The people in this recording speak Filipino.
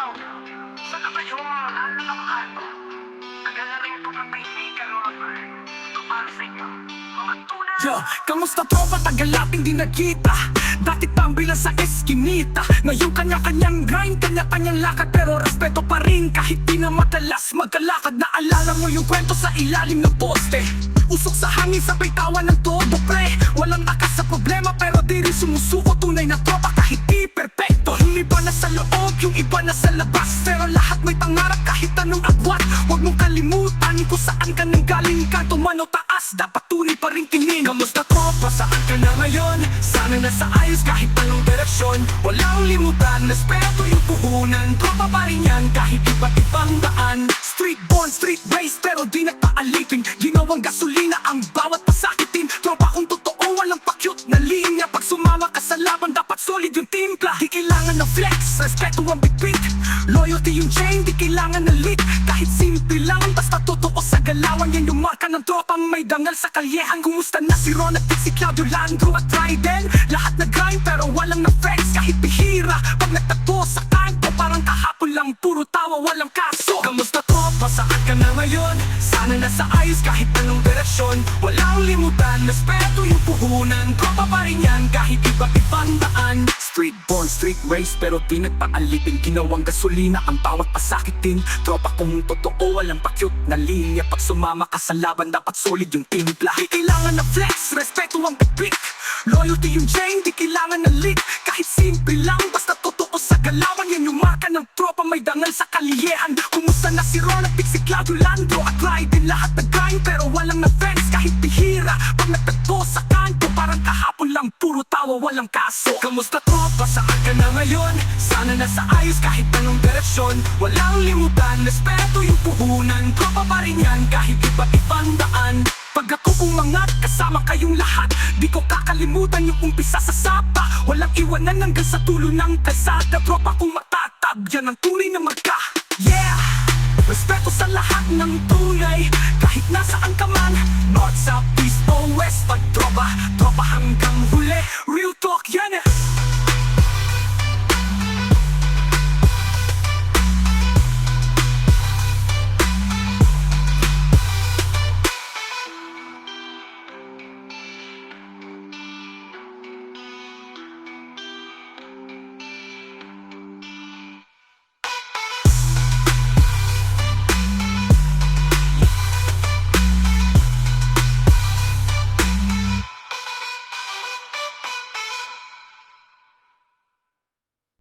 Hello? Saan na ba yung ano? Tagal na rin po ng kaibigan par. Ito para sa inyo. Mga tunay. Yo, kamusta tropa? Tagal nating di nagkita Dati tambilan sa eskinita Ngayon kanya-kanyang grind, kanya-kanyang lakad Pero respeto pa rin kahit di na madalas magkalakad Naalala mo yung kwento sa ilalim ng poste Usok sa hangin, sabay tawa ng todo pre Walang takas sa problema pero di rin sumusuko Tunay na tropa kahit di yung iba na sa labas Pero lahat may pangarap kahit anong agwat Huwag mong kalimutan kung saan ka nang galing ka Tumano taas, dapat tunay pa rin tingin. Kamusta tropa, saan ka na ngayon? Sana nasa ayos kahit anong direksyon. Walang limutan, respeto yung puhunan. Tropa pa rin yan kahit iba't ibang daan. Street born, street raised pero di nagpaalipin. Ginawang gasolina ang bawat pasakitin Tropa kung totoo walang pakyut na linya. Pag sumama ka sa solid yung timpla Di kailangan ng flex, respeto ang bitbit Loyalty yung chain, di kailangan ng lit Kahit simple lang, basta totoo sa galawan. Yan yung marka ng tropang may dangal sa kalyehan. Kumusta na si Ron at si Claudio Landro at Trident? Lahat na grind pero walang na friends kahit bihira Pag nagtagpo sa kanto parang kahapon lang Puro tawa walang kaso. Kamusta tropa, saan ka na ngayon? Sana nasa ayos kahit anong direksyon Walang limutan, respeto Street race pero di nagpaalipin. Ginawang gasolina ang bawat pasakitin. Tropa kung totoo walang pakyut na linya. Pag sumama ka sa laban dapat solid yung timpla Di kailangan ng flex, respeto ang bitbit Loyalty yung chain, di kailangan ng leak. Kahit simple lang, basta totoo sa galawan. Yan yung marka ng tropa may dangal sa kaliyehan Kumusta na si Ron at Claudio Landro? At Raiden lahat na grind pero walang na friends kahit bihira Pag natagpo sa kanto Puro tawa walang kaso. Kamusta tropa, saan ka na ngayon? Sana nasa ayos kahit anong direksyon. Walang limutan, respeto yung puhunan. Tropa pa rin yan kahit iba't ibang daan. Pag ako umangat, kasama kayong lahat. Di ko kakalimutan yung umpisa sa sapa. Walang iwanan hanggang sa tulo ng kalsada. Tropa kong matatag, yan ang tunay na magka. Yeah! Respeto sa lahat ng tunay. Kahit nasaan ka man North, South, East o West. Pag tropa, tropa hanggang